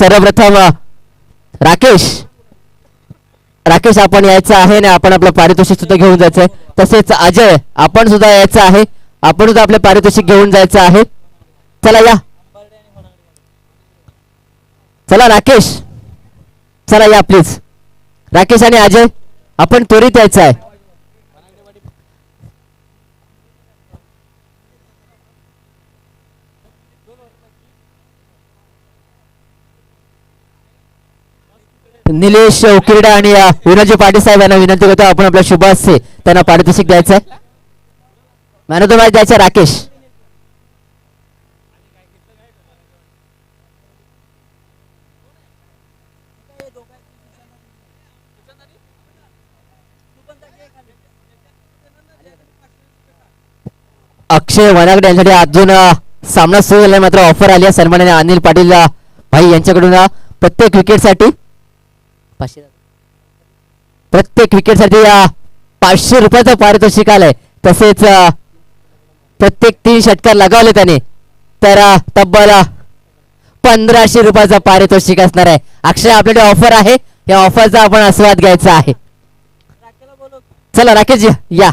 सर्वप्रथम राकेश. राकेश आपण यायचं आहे आणि आपण आपलं पारितोषिक सुद्धा घेऊन जायचंय. तसेच अजय आपण सुद्धा यायचं आहे. आपण सुद्धा आपले पारितोषिक घेऊन जायचं आहे. चला या. चला राकेश. चला या प्लीज राकेश आणि अजय आपण त्वरित यायचं आहे. निलेश उकिरडा आणि अ, पाटील साहेब यांना विनंती करतो आपण आपल्या शुभाशे त्यांना पारितोषिक द्यायचं आहे मॅन ऑफ द मॅच द्यायचं राकेश. अक्षय वनागडे यांसाठी अजून सामना सुरू झाला मात्र ऑफर आली आहे सन्मानाने अनिल पाटील भाई यांच्याकडून प्रत्येक विकेटसाठी पाचशे प्रत्येक विकेटसाठी पाचशे रुपयाचं पारितोषिक आलंय. तसेच प्रत्येक तीन षटकार लगावले त्याने. तर तब्बल पंधराशे रुपयाचं पारितोषिक असणार आहे. अक्षय आपल्याकडे ऑफर आहे. या ऑफरचा आपण आस्वाद घ्यायचा आहे. चला राकेश या.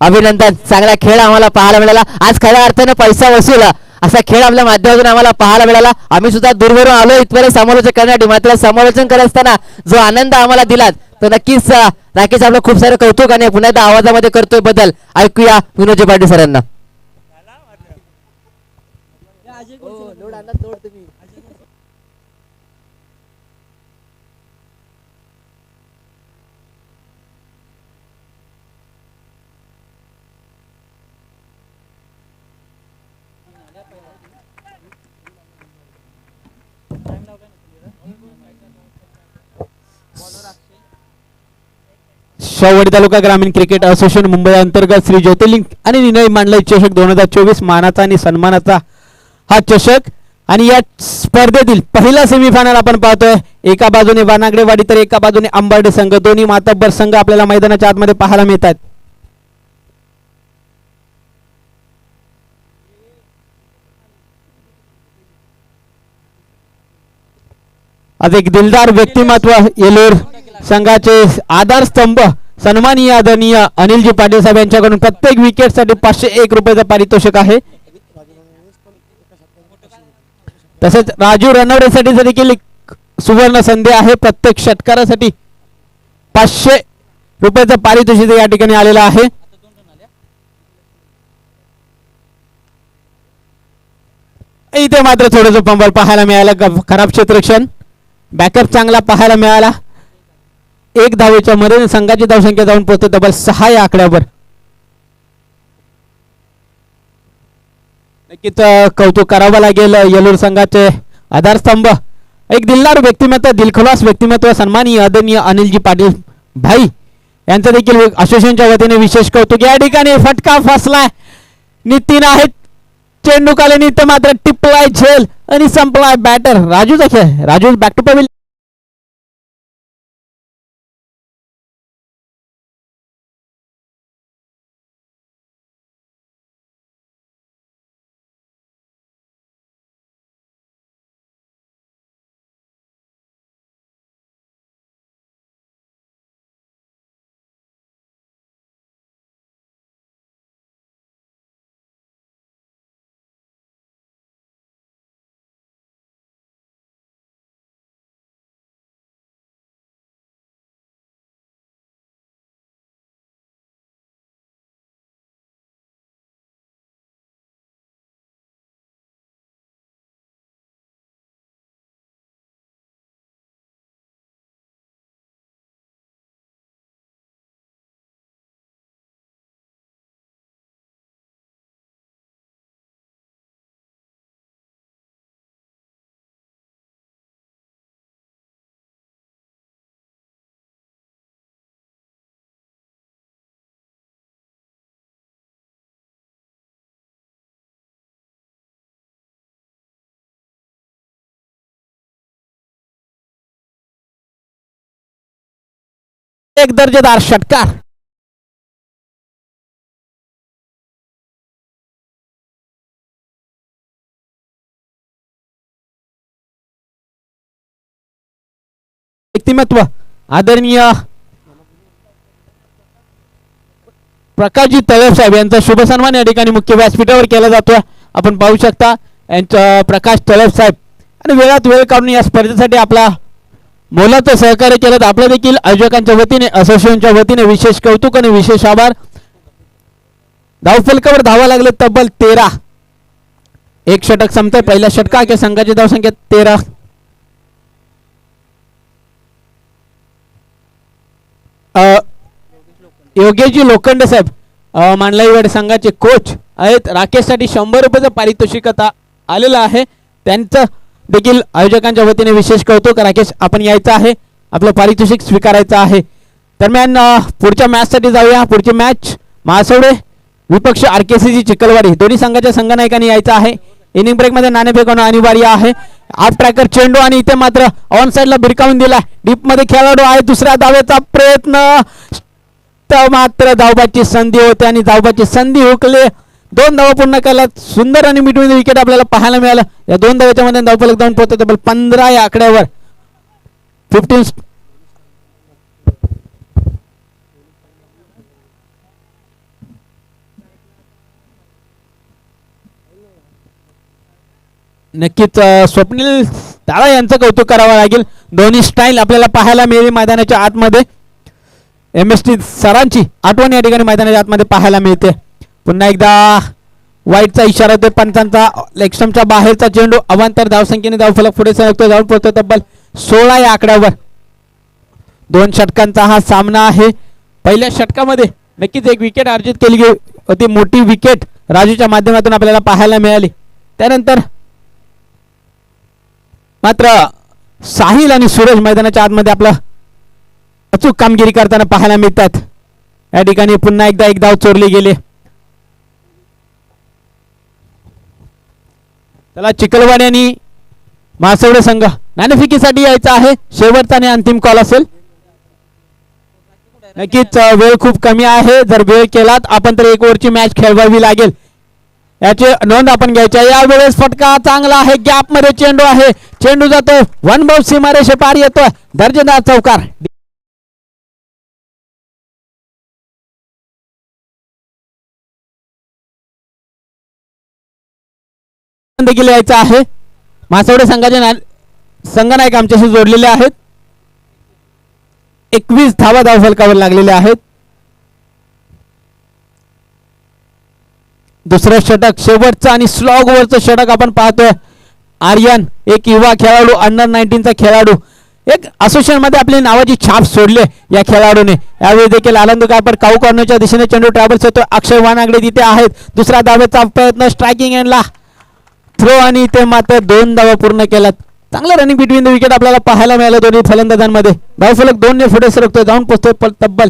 अभिनंदन. चांगला खेळ आम्हाला पाहायला मिळाला. आज खऱ्या अर्थानं पैसा वसूल. असा खेळ आपल्या माध्यमातून आम्हाला पाहायला मिळाला. आम्ही सुद्धा दूरवरून आलो. इथपर्यंत समालोचन करण्यासाठी मात्र समालोचन करत असताना जो आनंद आम्हाला दिलात तो नक्कीच राकेश आपलं खूप सारं कौतुक आणि पुन्हा एकदा आवाजामध्ये करतोय बदल. ऐकूया विनोदजी पाटील सरांना. शाहूवाडी तालुका ग्रामीण क्रिकेट असोसिएशन मुंबई अंतर्गत श्री ज्योतिर्लिंग आणि निर्णय मांडला चषक दोन हजार चोवीस मानाचा आणि सन्मानाचा हा चषक. आणि या स्पर्धेतील पहिला सेमीफायनल आपण पाहतोय. एका बाजूने वानागडेवाडी तर एका बाजूने अंबर्डे संघ. दोन्ही मातब्बर संघ आपल्याला मैदानाच्या आतमध्ये पाहायला मिळतात आज एक दिलदार व्यक्तिमत्व येलूर संघाचे आधारस्तंभ सन्माननीय आदरणीय अनिलजी पाटील साहेब यांच्याकडून प्रत्येक विकेटसाठी पाचशे एक रुपयाचं पारितोषिक आहे. तसेच राजू रनवडेसाठी देखील एक सुवर्ण संधी आहे प्रत्येक षटकारासाठी पाचशे रुपयाचं पारितोषिक या ठिकाणी आलेलं आहे. इथे मात्र थोडंसं पंबल पाहायला मिळालं. ग- खराब क्षेत्रक्षण. बॅकअप चांगला पाहायला मिळाला. एक धावेच्या मध्ये संघाची धावसंख्या जाऊन पोहोचते. तब्बल सहा या आकड्यावर. नक्कीच कौतुक करावं लागेल येलूर संघाचे आधारस्तंभ. एक दिलदार व्यक्तिमत्व दिलखुलास व्यक्तिमत्व सन्मानीय आदरणीय अनिलजी पाटील भाई यांचं देखील असोसिएशनच्या वतीने विशेष कौतुक. या ठिकाणी फटका फसलाय. नितीन आहेत. चेंडू काले नित्य मात्र टिपलाय झेल आणि संपलाय बॅटर. राजूचा खेळ. राजू बॅक टू पवेल एक दर्जेदार षटकार. व्यक्तिमत्व आदरणीय प्रकाशजी तळेब साहेब यांचा शुभ सन्मान या ठिकाणी मुख्य व्यासपीठावर केला जातोय. आपण पाहू शकता यांच्या प्रकाश तळेब साहेब. आणि वेळात वेळ काढून या स्पर्धेसाठी आपला मोलाचं सहकार्य केलं तर आपल्या देखील आयोजकांच्या वतीने असोसिएशनच्या वतीने विशेष कौतुक आणि विशेष आभार. धावफलकावर धावा लागले तब्बल तेरा. एक षटक संपतंय. पहिल्या षटका संघाची धावसंख्या तेरा. योगेशजी लोखंड साहेब मांडलाई मांडलाईवाडी संघाचे कोच आहेत. राकेशसाठी शंभर रुपयाचं पारितोषिक आता आलेलं आहे. त्यांचं देखील आयोजकांच्या वतीने विशेष कळतो का राकेश आपण यायचं आहे. आपलं पारितोषिक स्वीकारायचं आहे. दरम्यान पुढच्या मॅचसाठी जाऊया. पुढची मॅच महासवडे विपक्ष आर के सी जी चिखलवाडी. दोन्ही संघाच्या संघनायकांनी यायचं आहे. इनिंग ब्रेकमध्ये नाणे फेकवणं अनिवार्य आहे. आप ट्रॅकर चेंडू आणि इथे मात्र ऑन साईडला भिरकावून दिला डीपमध्ये खेळाडू आहे. दुसऱ्या धावेचा प्रयत्न. मात्र धावबाची संधी होते आणि धावबाची संधी हुकले. दोन धावा पूर्ण केल्या सुंदर आणि मिटून विकेट आपल्याला पाहायला मिळालं. या दोन धाव्याच्या मध्ये धावफलक जाऊन पोहोचत तब्बल पंधरा या आकड्यावर. फिफ्टीन नक्कीच स्वप्नील दादा यांचं कौतुक करावं लागेल. दोन्ही स्टाईल आपल्याला पाहायला मिळेल मैदानाच्या आतमध्ये. एम एस टी सरांची आठवण या ठिकाणी मैदानाच्या आतमध्ये पाहायला मिळते. पुन्हा एकदा वाईटचा इशारा होते पंचांचा लेक्स्टमच्या बाहेरचा चेंडू अवांतर धावसंख्येने धावफलक पुढे सरकतो जाऊन पोहोचतो तब्बल सोळा या आकड्यावर. दोन षटकांचा हा सामना आहे. पहिल्या षटकामध्ये नक्कीच एक विकेट अर्जित केली गेली होती मोठी विकेट राजूच्या माध्यमातून आपल्याला पाहायला मिळाली. त्यानंतर मात्र साहिल आणि सुरेश मैदानाच्या आतमध्ये आपलं अचूक कामगिरी करताना पाहायला मिळतात. या ठिकाणी पुन्हा एकदा एक धाव चोरली गेली. त्याला चिखलवाडी आणि मासवडे संघ नाणेफिकीसाठी यायचा आहे. शेवटचा आणि अंतिम कॉल असेल. नक्कीच वेळ खूप कमी आहे. जर वेळ केलात आपण तर एक ओव्हरची मॅच खेळवावी लागेल. याची नोंद आपण घ्यायची आहे. यावेळेस फटका चांगला आहे. गॅपमध्ये चेंडू आहे. चेंडू जातो वन बॉल सीमारेषे पार येतो दर्जेदार चौकार. देखील यायचं आहे. मासवडे संघाचे ना संघनायक आमच्याशी जोडलेले आहेत. एकवीस धावा धावफलकावर लागलेले आहेत. दुसरं षटक शेवटचं आणि स्लॉग वरचं षटक आपण पाहतोय. आर्यन एक युवा खेळाडू अंडर नाईन्टीनचा खेळाडू. एक असोसिएशनमध्ये आपली नावाची छाप सोडले या खेळाडूने. यावेळी देखील आनंद कापर काऊ कॉर्नरच्या दिशेने चेंडू ट्रॅव्हल्स येतो अक्षय वानागडे तिथे आहेत. दुसरा धावेचा प्रयत्न स्ट्रायकिंग एंडला थ्रो आणि ते मात्र दोन धावा पूर्ण केल्यात. चांगलं रनिंग बिटवीन द विकेट आपल्याला पाहायला मिळालं दोन्ही फलंदाजांमध्ये. धावफलक दोन ने पुढे सरकतोय जाऊन पोहोचतोय तब्बल.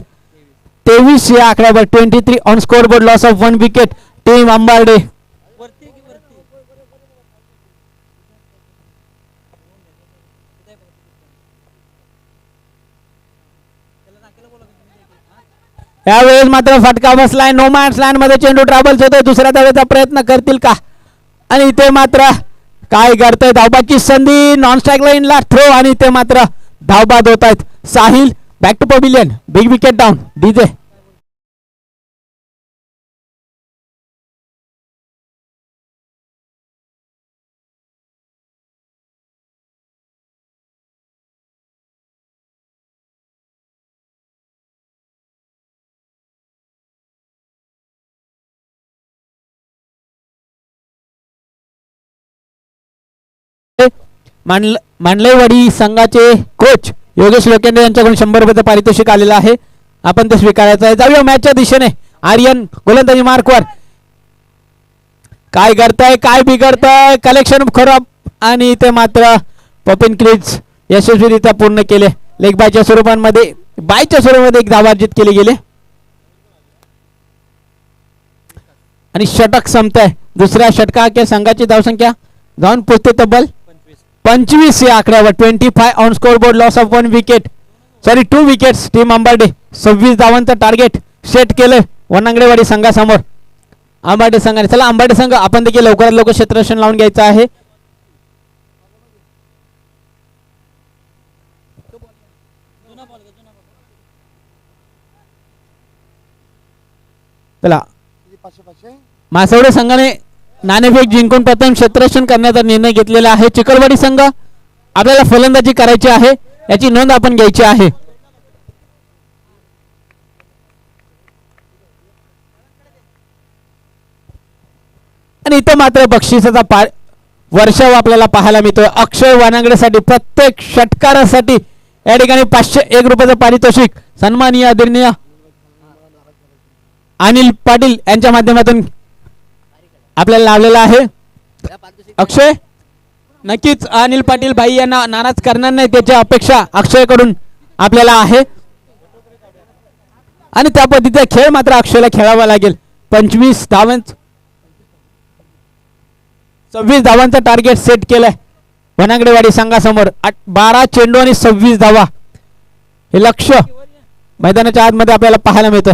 तेवीस या आकड्यावर twenty three on scoreboard loss of one wicket team Ambarde यावेळेस मात्र फटका बसलाय. नो मॅन्स लँडमध्ये चेंडू ट्रॅव्हल्स होतोय. दुसऱ्या धावेचा प्रयत्न करतील का? आणि इथे मात्र काय करतोय धावबाची संधी नॉन स्ट्राईक लाईनला थ्रो आणि ते मात्र धावबाद होत आहेत. Sahil back to pavilion big wicket down DJ Mandal Mandlewadi संघाचे कोच योगेश लोकेंडे यांच्याकडून शंभर रुपयाचं पारितोषिक आलेलं आहे. आपण ते स्वीकारायचं आहे. जाऊया मॅचच्या दिशेने. आर्यन गोलंदाजी मार्कवर. काय करताय काय बिघडतंय? कलेक्शन खराब आणि ते मात्र पपिन क्रीज यशस्वीरित्या पूर्ण केले. लेग बायच्या स्वरूपांमध्ये बायच्या स्वरूपामध्ये एक धावार्जित केले गेले. आणि षटक संपतंय. दुसऱ्या षटकाच्या संघाची धावसंख्या. जाऊन पोचते तब्बल. पंचवीस या आकड्यावर. Twenty five on scoreboard loss of one wicket sorry two wickets team Ambade. सव्वीस धावांचं टार्गेट सेट केलंय वनांगडेवाडी संघासमोर. आंबाडे संघाने चला अंबाडे संघ आपण देखील लवकरात लवकर क्षेत्ररक्षण लावून घ्यायचं आहे. चला. मासवडे संघाने नाणेफेक जिंकून प्रथम क्षेत्ररक्षण करण्याचा निर्णय घेतलेला आहे चिकलवाडी संघ. आपल्याला फलंदाजी करायची आहे याची नोंद आपण घ्यायची आहे. आणि इथं मात्र बक्षिसाचा पा वर्षाव आपल्याला पाहायला मिळतोय. अक्षय वानागडेसाठी प्रत्येक षटकारासाठी या ठिकाणी पाचशे एक रुपयाचं पारितोषिक सन्माननीय आदरणीय अनिल पाटील यांच्या माध्यमातून आपल्याला लावलेला आहे. अक्षय? नक्कीच अनिल पाटील भाई यांना नाराज करणार नाही त्याची अपेक्षा अक्षयकडून आपल्याला आहे. आणि त्या पद्धतीचा खेळ मात्र अक्षयला खेळावा लागेल. पंचवीस धावां सव्वीस धावांचं टार्गेट सेट केलंय. वनागडेवाडी संघासमोर बारा चेंडू आणि सव्वीस धावा. हे लक्ष मैदानाच्या आतमध्ये आपल्याला पाहायला मिळतं.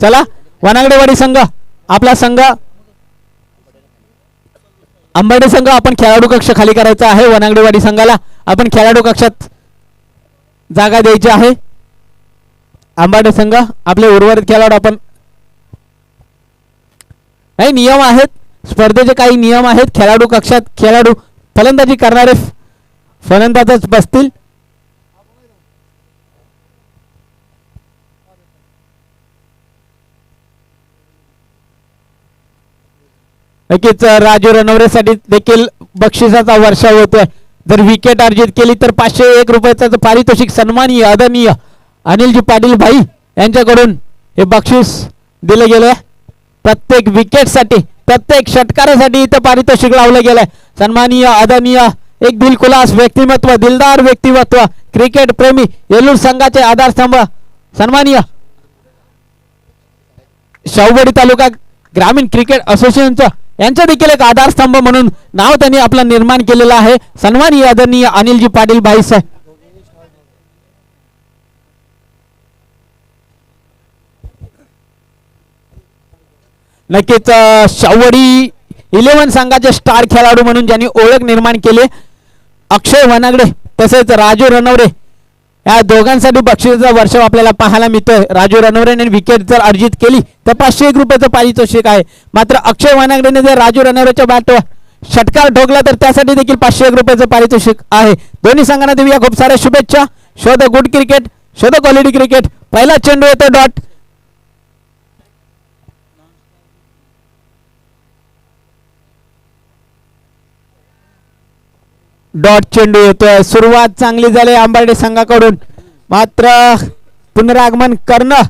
चला वनागडेवाडी संघ. आपला संघ अंबर्डे संघ आपण खेळाडू कक्ष खाली करायचा आहे वनांगडेवाडी संघाला आपण खेळाडू कक्षात जागा द्यायची आहे. आंबाडे संघ आपले उर्वरित खेळाडू आपण नाही नियम आहेत. स्पर्धेचे काही नियम आहेत. खेळाडू कक्षात खेळाडू फलंदाजी करणारे फलंदाजच बसतील. नक्कीच राजू रणवरेसाठी देखील बक्षिसाचा वर्षा होतोय. जर विकेट अर्जित केली तर पाचशे एक रुपयाचं पारितोषिक सन्मानीय आदरणीय अनिलजी पाटील भाई यांच्याकडून हे बक्षीस दिलं गेलंय. प्रत्येक विकेटसाठी प्रत्येक षटकारासाठी इथं पारितोषिक लावलं गेलंय. सन्मानीय आदरणीय एक दिलखुलास व्यक्तिमत्व दिलदार व्यक्तिमत्व क्रिकेट प्रेमी येलूर संघाचे आधारस्तंभ. सन्मानीय शाहूवाडी तालुका ग्रामीण क्रिकेट असोसिएशनचं यांच्या देखील एक आधारस्तंभ म्हणून नाव त्यांनी आपलं निर्माण केलेलं आहे. सन्मानी आदरणीय अनिलजी पाटील भाई साहेब. नक्कीच शावडी इलेव्हन संघाचे स्टार खेळाडू म्हणून ज्यांनी ओळख निर्माण केली अक्षय वनागडे तसेच राजू रणवरे या दोघांसाठी बक्षिसाचा वर्ष आपल्याला पाहायला मिळतोय. राजू रणवरेने विकेट जर अर्जित केली तर पाचशे एक रुपयाचं पारितोषिक आहे. मात्र अक्षय वानागडेने जर राजू रणवरेच्या बॅटवर षटकार ठोकला तर त्यासाठी देखील पाचशे एक रुपयाचं पारितोषिक आहे. दोन्ही संघांना देऊया खूप साऱ्या शुभेच्छा. शोध गुड क्रिकेट शोध क्वालिटी क्रिकेट पहिला चेंडू येतो डॉट. डॉट चेंडू येतोय. सुरुवात चांगली झाली आंबार्डे संघाकडून. मात्र पुनरागमन करणं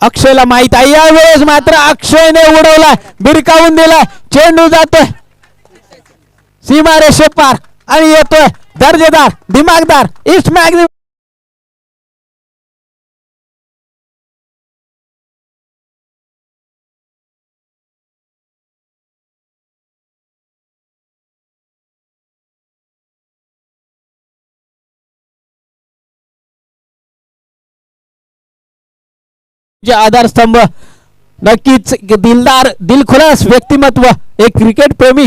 अक्षयला माहीत आहे. यावेळेस मात्र अक्षयने उडवला बिरकावून दिलाय. चेंडू जातोय. सीमा रेषे पार आणि येतोय. दर्जेदार दिमागदार इस्ट मॅग्निफ जे आधारस्तंभ नक्कीच दिलदार दिलखुलास व्यक्तिमत्व एक क्रिकेट प्रेमी.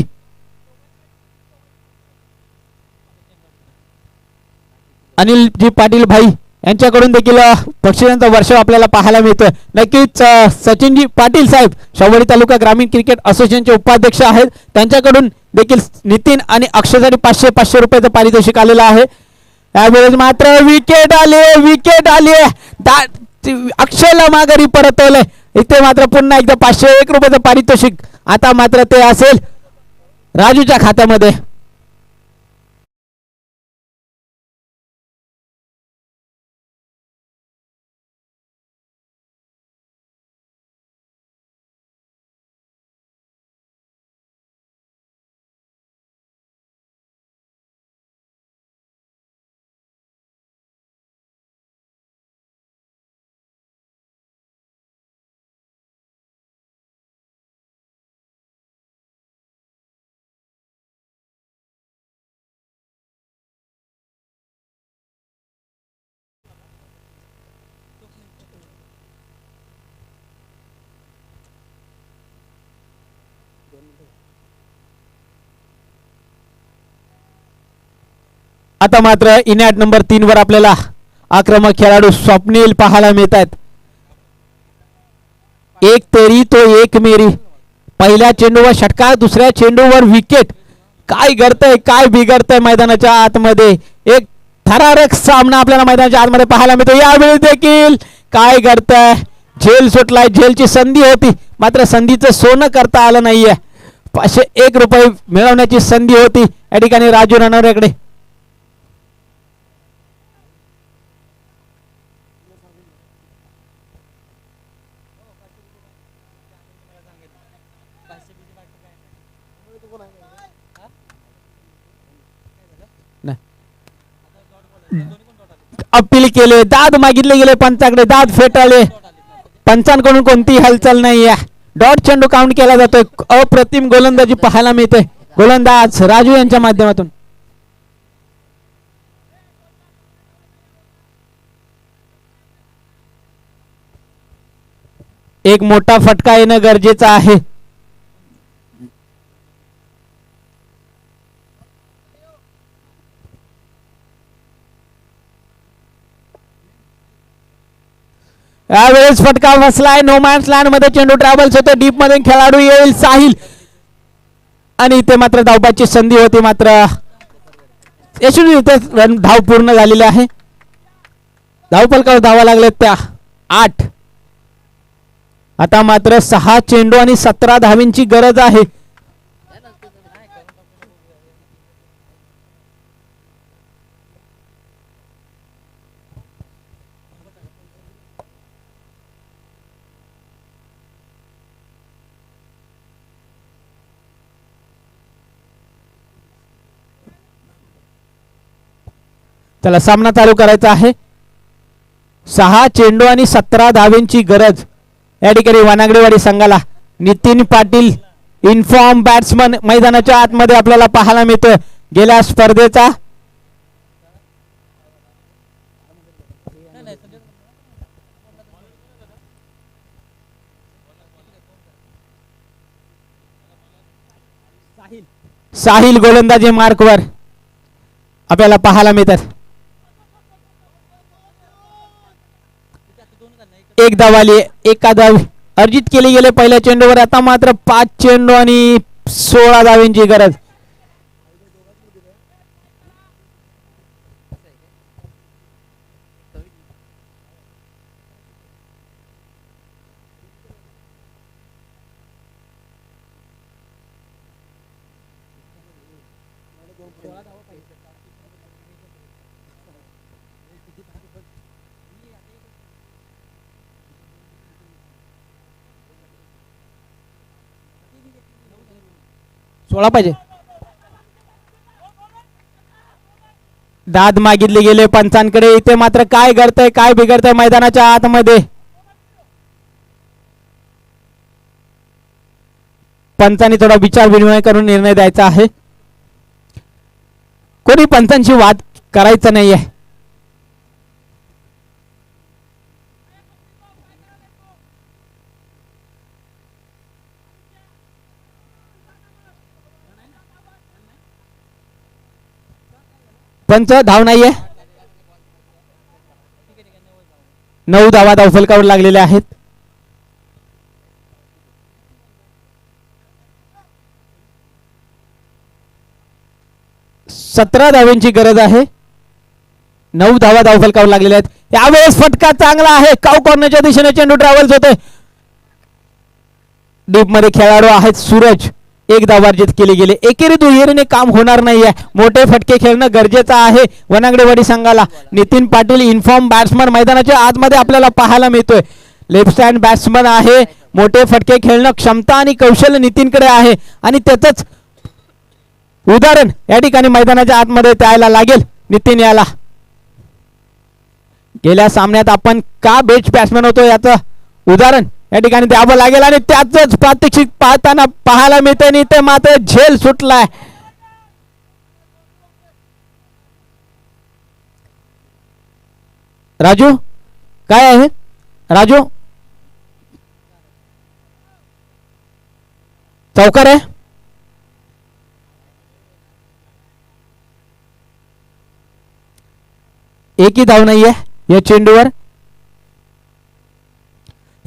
अनिलजी पाटील भाई यांच्याकडून देखील अ, वर्ष आपल्याला पाहायला मिळतोय. नक्कीच सचिनजी पाटील साहेब शाहूवाडी तालुका ग्रामीण क्रिकेट असोसिएशनचे उपाध्यक्ष आहेत. त्यांच्याकडून देखील नितीन आणि अक्षयसाठी पाचशे पाचशे रुपयाचं पारितोषिक आलेलं आहे. त्यावेळेस मात्र विकेट आले विकेट आली अक्षयला माघारी परतवलंय. इथे मात्र पुन्हा एकदा पाचशे एक रुपयाचं पारितोषिक. आता मात्र ते असेल राजूच्या खात्यामध्ये. आता मात्र इनॅट नंबर तीन वर आपल्याला आक्रमक खेळाडू स्वप्नील पाहायला मिळत आहेत एक तेरी तो एक मेरी. पहिल्या चेंडूवर षटकार दुसऱ्या चेंडूवर विकेट काय घडतंय काय बिघडतंय मैदानाच्या आतमध्ये? एक थरारक सामना आपल्याला मैदानाच्या आतमध्ये पाहायला मिळतो. यावेळी देखील काय घडतंय? झेल सुटलाय. झेलची संधी होती. मात्र संधीचं सोनं करता आलं नाहीये. पाचशे एक रुपये मिळवण्याची संधी होती. या ठिकाणी राजू रनवरेकडे अपील केले. दाद मागितले गेले पंचाकडे दाद फेटाळले. पंचांकडून कोणतीही हालचाल नाही आहे. डॉट चेंडू काउंट केला जातोय. अप्रतिम गोलंदाजी पाहायला मिळते. गोलंदाज राजू यांच्या माध्यमातून. एक मोठा फटका येणं गरजेचं आहे. यावेळेस फटका बसलाय. नो लँडमध्ये चेंडू ट्रॅव्हल्स होतो. डीपमध्ये खेळाडू येईल साहिल. आणि इथे मात्र धावपाची संधी होती. मात्र यशस्वी इथे रन धाव पूर्ण झालेली आहे. धावपलकावर धावा लागलेत त्या आठ. आता मात्र सहा चेंडू आणि सतरा धावींची गरज आहे. त्याला सामना चालू करायचा आहे. सहा चेंडू आणि सतरा धावेंची गरज. या ठिकाणी वानागडेवाडी संघाला नितीन पाटील इन्फॉर्म बॅट्समन मैदानाच्या आतमध्ये आपल्याला पाहायला मिळतोय. गेल्या स्पर्धेचा साहिल गोलंदाजी मार्कवर आपल्याला पाहायला मिळतात. एक धावाली एका धाव अर्जित केली गेले पहिल्या चेंडूवर. आता मात्र पाच चेंडू आणि सोळा धावींची गरज. सोळा पाहिजे. दाद मागितले गेले पंचांकडे इथे मात्र काय घडतंय काय बिघडतंय मैदानाच्या आतमध्ये? पंचांनी थोडा विचार विनिमय करून निर्णय द्यायचा आहे. कोणी पंचांशी वाद करायचा नाहीये. पंच धाव नाहीये. नऊ धावा धावफलकावर लागलेल्या आहेत. सतरा धाव्यांची गरज आहे. नऊ धावा धावफलकावर लागलेल्या आहेत. यावेळेस फटका चांगला आहे. काव कॉर्नरच्या दिशेने चेंडू ट्रॅव्हल्स होते डीपमध्ये खेळाडू आहेत सूरज. एक वर्जित केले गेले. एकेरी दुहेरीने काम होणार नाहीये. मोठे फटके खेळणं गरजेचं आहे. वनांगडेवाडी संघाला नितीन पाटील इन्फॉर्म बॅट्समन मैदानाच्या आतमध्ये आपल्याला पाहायला मिळतोय. लेफ्ट हँड बॅट्समन आहे. मोठे फटके खेळणं क्षमता आणि कौशल्य नितीनकडे आहे. आणि त्याच उदाहरण या ठिकाणी मैदानाच्या आतमध्ये द्यायला लागेल. नितीन याला. गेल्या सामन्यात आपण का बेस्ट बॅट्समॅन होतो याचं उदाहरण? या ठिकाणी द्यावं लागेल आणि त्याच प्रात्यक्षिक पाहताना पाहायला मिळते आणि ते मात्र झेल सुटलाय. राजू काय आहे? राजू? चौकार आहे? एकही धाव नाहीये या चेंडूवर.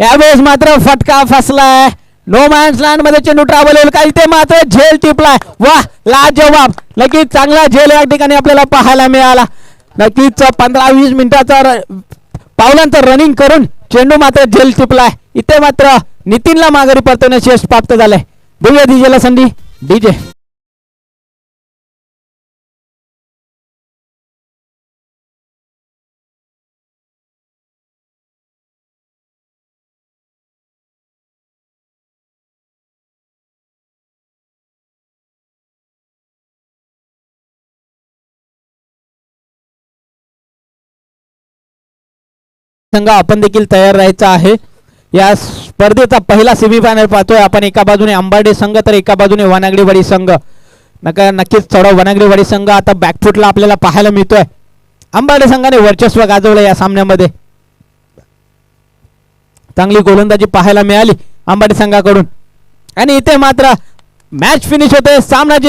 यावेळेस मात्र फटका फसलाय. नो मॅन्स लँडमध्ये चेंडू ट्रॅव्हल होईल. काही ते मात्र झेल टिपलाय. वा लाजवाब नक्कीच चांगला झेल या ठिकाणी आपल्याला पाहायला मिळाला. नक्कीच पंधरा वीस मिनिटाचा र- पावलांचं रनिंग करून चेंडू मात्र झेल टिपलाय. इथे मात्र नितीनला माघारी परतवण्यास यश प्राप्त झालंय. देऊया डीजेला संधी. डीजे संघ आपण देखील तयार राहायचा आहे. या स्पर्धेचा पहिला सेमीफायनल पाहतोय आपण. एका बाजूने अंबाडे संघ तर एका बाजूने वनागडेवाडी संघ. नका नक्कीच थोडा वनागडेवाडी संघ. आता बॅकफुटला आपल्याला पाहायला मिळतोय. अंबाडे संघाने वर्चस्व गाजवलं या सामन्यामध्ये. चांगली गोलंदाजी पाहायला मिळाली अंबाडे संघाकडून. आणि इथे मात्र मॅच फिनिश होते. सामना